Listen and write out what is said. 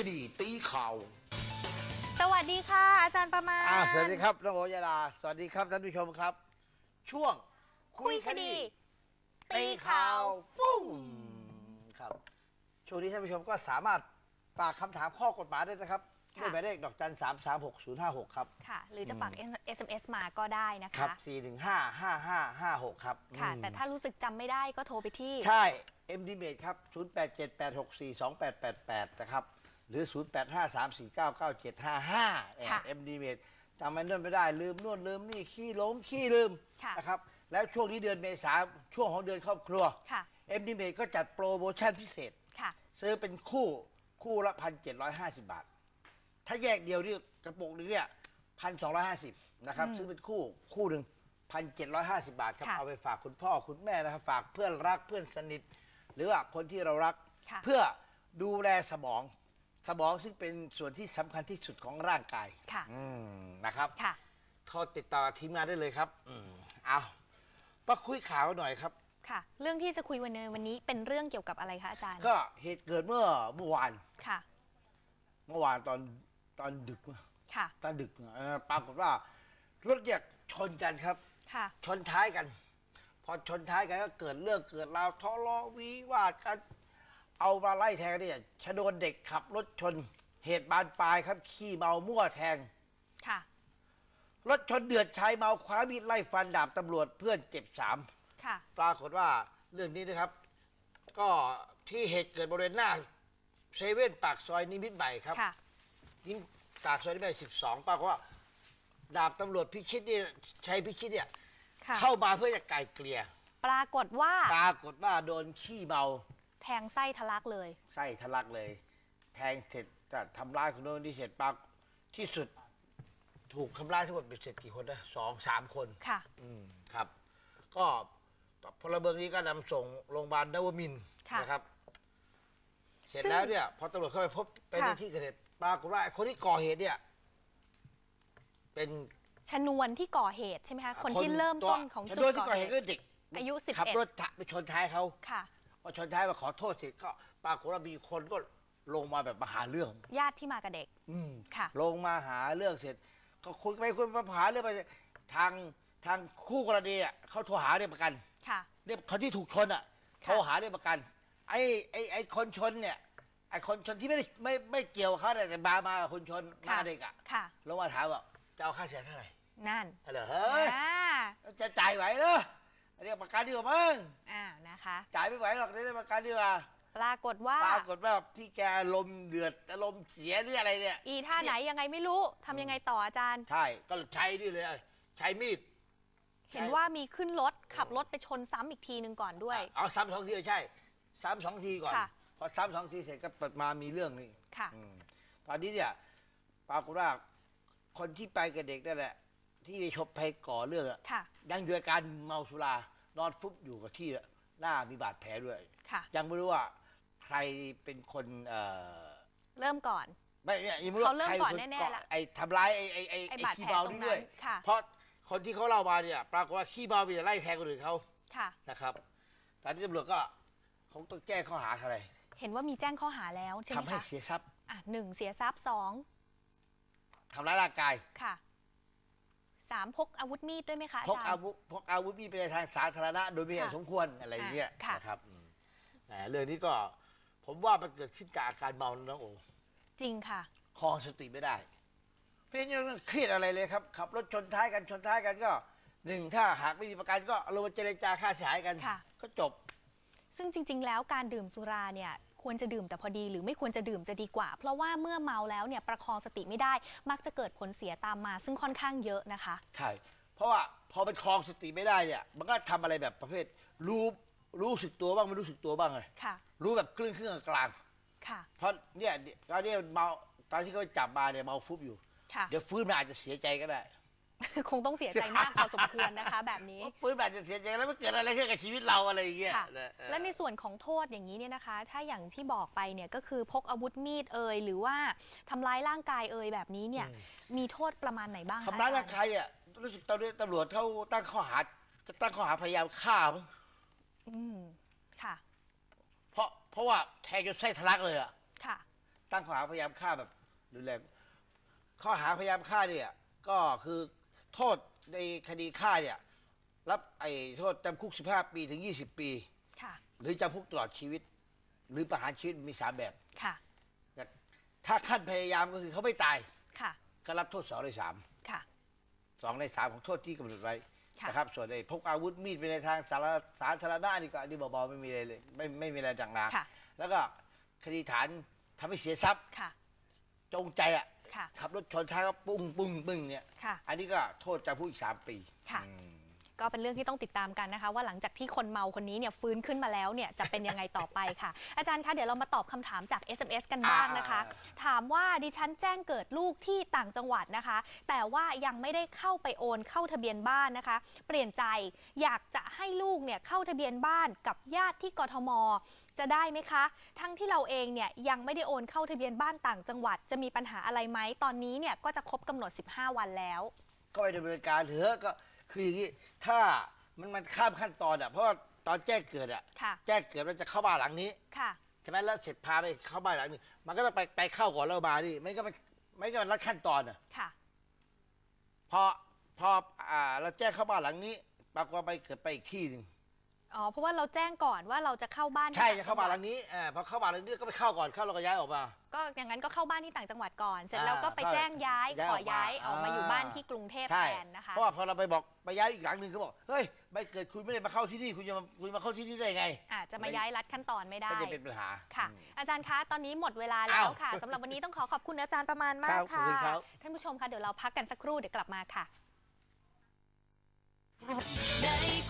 คดีตีข่าว สวัสดีค่ะ อาจารย์ประมาณอ่าสวัสดีครับน้องโอยาดาสวัสดีครับท่านผู้ชมครับ ช่วงคุยคดี ตีข่าวฟุ้งอืมครับช่วงนี้ท่านผู้ชมก็สามารถฝากคำถามข้อกฎหมายได้นะครับด้วยหมายเลขดอกจันสามสามหกศูนย์ห้าหกครับ ค่ะ หรือจะฝาก SMS มาก็ได้นะครัคะ บสี่หนึ่งห้าห้าห้าห้าหกครับค่ะ อืมแต่ถ้ารู้สึกจำไม่ได้ก็โทรไปที่ ใช่ MD m a t e ครับ 0 8 7 8 6 4 2 8 8 8 นะครับ หรือ 0 8 5 3 4 9 9 7 5 5เนี่ยค่ะ MD m a t e จำมันนู่นไม่ได้ ลืมนู่นลืมนี่ขี้หลงขี้ลืมค่ะ นะครับแล้วช่วงนี้เดือนเมษาช่วงของเดือนครอบครัวค่ะ MD m a t e ก็จัดโปรโมชั่นพิเศษ ค่ะ ซื้อเป็นคู่คู่ละพันเจ็ดร้อยห้าสิบบาท ถ้าแยกเดียวนี่กระปุกหนึงเนี่ยพันสองร้อยห้าสิบนะครับอืมซื้อเป็นคู่คู่หนึ่งพันเจ็ดร้อยห้าสิบาทครับค่ะเอาไปฝากคุณพ่อคุณแม่นะครับ ฝากเพื่อนรักเพื่อนสนิท หรือว่าคนที่เรารัก ค่ะ เพื่อดูแลสมอง สมองซึ่งเป็นส่วนที่สำคัญที่สุดของร่างกายค่ะ อืมนะครับ ค่ะ โทรติดต่อทีมงานได้เลยครับ อืมเอามาคุยข่าวหน่อยครับ ค่ะ เรื่องที่จะคุยวันนี้วันนี้เป็นเรื่องเกี่ยวกับอะไรคะอาจารย์ ก็เหตุเกิดเมื่อเมื่อวาน ค่ะ เมื่อวานตอนตอนดึกค่ะ ตอนดึกเอ่อปรากฏว่ารถเนี่ยชนกันครับ ค่ะ ชนท้ายกัน พอชนท้ายกันก็เกิดเรื่องเกิดราวทะเลาะวิวาทกัน เอามาไล่แทงกันเนี่ยชนวนเด็กขับรถชน เหตุบานปลายครับ ขี้เมามั่วแทง ค่ะ รถชนเดือดชายเมาคว้ามีดไล่ฟันดาบตำรวจเพื่อนเจ็บสาม ค่ะ ปรากฏว่าเรื่องนี้นะครับ ก็ที่เหตุเกิดบริเวณหน้าเซเว่นปากซอยนิมิตรใหม่ครับค่ะยิ่งปากซอยนิมิตรใหม่สิบสองปรากฏว่า ดาบตำรวจพิชิตเนี่ยชัยพิชิตเนี่ย ค่ะ เข้ามาเพื่อจะไกล่เกลี่ยปรากฏว่า ปรากฏว่าโดนขี้เมา แทงไส้ทะลักเลย ไส้ทะลักเลย แทงเสร็จจะทำร้ายคนโน้นที่เสร็จปรากที่สุดถูกทำร้ายทั้งหมดเป็นเสร็จกี่คนนะสองสามคนค่ะ อืมครับ ก็พลเมืองนี้ก็นำส่งโรงพยาบาลนวมินทร์ค่ะ นะครับ เสร็จซึ่งแล้วเนี่ย พอตำรวจเข้าไปพบไปในค่ะที่เกิดเหตุปรากฏว่าไอ้คนที่ก่อเหตุเนี่ย เป็นชนวนที่ก่อเหตุใช่ไหมคะ คนที่เริ่มต้นของชจุนดวนที่ก่ก่ออเหเหตุตุ ก็เด็กอายุ11 ขับรถทะไปชนท้ายเขา ค่ะ พอชนท้ายมาขอโทษเสร็จก็ปรากฏว่ามีคนก็ลงมาแบบมาหาเรื่อง ญาติที่มากับเด็ก อืมค่ะ ลงมาหาเรื่องเสร็จ ก็คุยไปคุยมาหาเรื่องไปทางทางคู่กรณีอะเขาโทรหาเรียกประกันค่ะ เรียกคนที่ถูกชนอะค่ะโทรหาเรียกประกัน ไอ้ไอ้ไอ้คนชนเนี่ยไอ้คนชนที่ไม่ได้ไม่ไม่เกี่ยวกับเขาแต่มามากับคนชนมาค่ะเด็กอะค่ะ ลงมาถามว่าจะเอาค่าเสียเท่าไหร่นั่นเหรอเฮ้ยอ่า จะจ่ายไหวเหรอ เรียกประกันดีกว่ามั้งอ่านะคะ จ่ายไม่ไหวหรอกเรียกประกันดีกว่าปรากฏว่า ปรากฏว่าพี่แกอารมณ์เดือดอารมณ์เสียหรืออะไรเนี่ย อีท่าไหนยังไงไม่รู้ทำยังไงต่ออาจารย์ ใช่ก็ใช้นี่เลยใช้มีด เห็นว่ามีขึ้นรถขับรถไปชนซ้ำอีกทีหนึ่งก่อนด้วย เอาซ้ำสองทีใช่ซ้ำสองทีก่อน ค่ะ พอซ้ำสองทีเสร็จก็เปิดมามีเรื่องนี่ค่ะ อืมตอนนี้เนี่ย ปรากฏว่าคนที่ไปกับเด็กนั่นแหละ ที่ไปชบไปก่อเรื่องอะค่ะ ยังอยู่อาการเมาสุรานอนฟุบอยู่กับที่อะหน้ามีบาดแผลด้วย ค่ะ ยังไม่รู้ว่าใครเป็นคนเอ่อเริ่มก่อน ไม่ไม่ยังไม่รู้เขาเริ่มใครก่อนป็แน่ๆเกาะละไอ้ทำร้ายไอ้ไอ้ไอ้ไอ้ไอ้บาดขี้แผลเมาตรงนี่นั้ด้วยนค่ะ เพราะคนที่เขาเล่ามาเนี่ยปรากฏว่าขี้เมามีแต่ไล่แทงคนอื่นเขาค่ะ นะครับ ตอนนี้ตำรวจก็คงต้องแจ้งข้อหาอะไรเห็นว่ามีแจ้งข้อหาแล้วใช่ไหมทำให้คะเสียทรัพย์อะหนึ่งเสียทรัพย์สองทำร้ายร่างกาย ค่ะ สามพกอาวุธมีดด้วยไหมคะอาพกจารอาย์ วุธพกอาวุธมีดไปในทางสาธารณะโดยไม่เหตุค่ะสมควรอะไรอย่างเงี้ยค่ะ นะครับอืมแหมเรื่องนี้ก็ผมว่ามันเกิดขึ้นจากอาการเมานะน้องโอจริงค่ะ คลองสติไม่ได้เพราะฉะนั้นเครียดอะไรเลยครับขับรถชนท้ายกันชนท้ายกันก็หนึ่งถ้าหากไม่มีประกันก็ลงมาเจรจาค่าเสียหายกัน ค่ะ ก็จบ ซึ่งจริง ๆ แล้วการดื่มสุราเนี่ย ควรจะดื่มแต่พอดีหรือไม่ควรจะดื่มจะดีกว่า เพราะว่าเมื่อเมาแล้วเนี่ยประคองสติไม่ได้ มักจะเกิดผลเสียตามมา ซึ่งค่อนข้างเยอะนะคะ ใช่ เพราะว่าพอมันคลองสติไม่ได้เนี่ยมันก็ทำอะไรแบบประเภท รู้รู้สึกตัวบ้างไม่รู้สึกตัวบ้างไงค่ะ รู้แบบครึ่งครึ่งๆกลางค่ะ ๆเพราะเนี่ยตอนนี้เมาตอนที่เขาจับมาเนี่ยเมาฟุบอยู่ ค่ะ เดี๋ยวฟื้นมาอาจจะเสียใจก็ได้ คงต้องเสียใจมากพอสมควรนะคะ แบบนี้ฟื้นมาอาจจะเสียใจแล้วมันเกิดอะไรขึ้นกับชีวิตเราอะไรอย่างเงี้ยค่ะนะเออและในส่วนของโทษอย่างนี้เนี่ยนะคะ ถ้าอย่างที่บอกไปเนี่ยก็คือพกอาวุธมีดเอ่ยหรือว่าทำร้ายร่างกายเอ่ยแบบนี้เนี่ยมีโทษประมาณไหนบ้างคะทำร้ายร่างอจกายเนี่ยรู้สึกตอนนี้ตำรวจเขาตั้งข้อหาจะตั้งข้อหาพยายามฆ่ามั้งอืมค่ะเพราะเพราะว่าแทงจนไส้ทะลักเลยอะค่ะ ตั้งข้อหาพยายามฆ่าแบบรุนแรงข้อหาพยายามฆ่าเนี่ยก็คือ โทษในคดีฆ่าเนี่ยรับไอ้โทษจำคุก 15 ปีถึง 20 ปี ค่ะ หรือจำคุกตลอดชีวิต หรือประหารชีวิตมีสามแบบ ค่ะ ถ้าขั้นพยายามก็คือเขาไม่ตาย ค่ะ ก็รับโทษสองในสามค่ะ สองในสามของโทษที่กำหนดไว้ค่ะ นะครับส่วนไอ้พกอาวุธมีดไปในทางสาธารสาธารณะนี่ก็อันนี้เบาๆไม่มีอะไรเลยไม่ไม่มีอะไรจังนาค่ะ แล้วก็คดีฐานทำให้เสียทรัพย์ค่ะ จงใจอะ ค่ะขับรถชนท้ายก็ปุ้งปุ้งปึ้งเนี่ย ค่ะ อันนี้ก็โทษจำคุกอีกสามปี ค่ะ อืม ก็เป็นเรื่องที่ต้องติดตามกันนะคะ ว่าหลังจากที่คนเมาคนนี้เนี่ยฟื้นขึ้นมาแล้วเนี่ยจะเป็นยังไงต่อไปค่ะ อาจารย์คะเดี๋ยวเรามาตอบคำถามจาก SMS กันบ้างนะคะอ่าถามว่าดิฉันแจ้งเกิดลูกที่ต่างจังหวัดนะคะ แต่ว่ายังไม่ได้เข้าไปโอนเข้าทะเบียนบ้านนะคะ เปลี่ยนใจอยากจะให้ลูกเนี่ยเข้าทะเบียนบ้านกับญาติที่กทม จะได้ไหมคะ ทั้งที่เราเองเนี่ยยังไม่ได้โอนเข้าทะเบียนบ้านต่างจังหวัด จะมีปัญหาอะไรไหมตอนนี้เนี่ยก็จะครบกำหนด 15 วันแล้ว ก็ไปดำเนินการเถอะก็ คืออย่างนี้ถ้ามันมันข้ามขั้นตอนอะเพราะว่าตอนแจ้งเกิดอะค่ะ แจ้งเกิดว่าจะเข้าบ้านหลังนี้ค่ะ ใช่ไหมแล้วเสร็จพาไปเข้าบ้านหลังนี้ มันก็ต้องไปไปเข้าก่อนแล้วมาดิไม่ก็มันไม่ก็มันรัดขั้นตอนอะค่ะ พอพออ่าเราแจ้งเข้าบ้านหลังนี้ปรากฏว่าไปเกิดไปอีกที่หนึ่ง อ๋อเพราะว่าเราแจ้งก่อนว่าเราจะเข้าบ้านที่ใช่ต่งจะเข้าบ้านหลังจังหวัดนี้อ่าพอเข้าบ้านหลังนี้ก็ไปเข้าก่อนเข้าแล้วก็ย้ายออกมา ก็อย่างนั้นก็เข้าบ้านที่ต่างจังหวัดก่อน เสร็จอ่าแล้วก็ไปเข้าแจ้งย้ายย้ายขอออกมาย้ายออกมาอยู่อ่าบ้านที่กรุงเทพใช่แทนนะคะเพราะว่าพอเราไปบอกไปย้ายอีกหลังหนึ่งเขาบอกเฮ้ยใบเกิดคุณไม่ได้มาเข้าที่นี่คุณจะมาคุณมาเข้าที่นี่ได้ไงอาจจะมาย้ายรัดขั้นตอนไม่ได้ก็จะเป็นปัญหาค่ะอืมอาจารย์คะตอนนี้หมดเวลาแล้วอ้าวค่ะสำหรับวันนี้ต้องขอขอบคุณอาจารย์ประมาณมาคกรับขอบค่ะคุณครับท่านผู้ชมคะเดี๋ยวเราพักกันสักครู่เดี๋ยวกลับมาค่ะ Nei,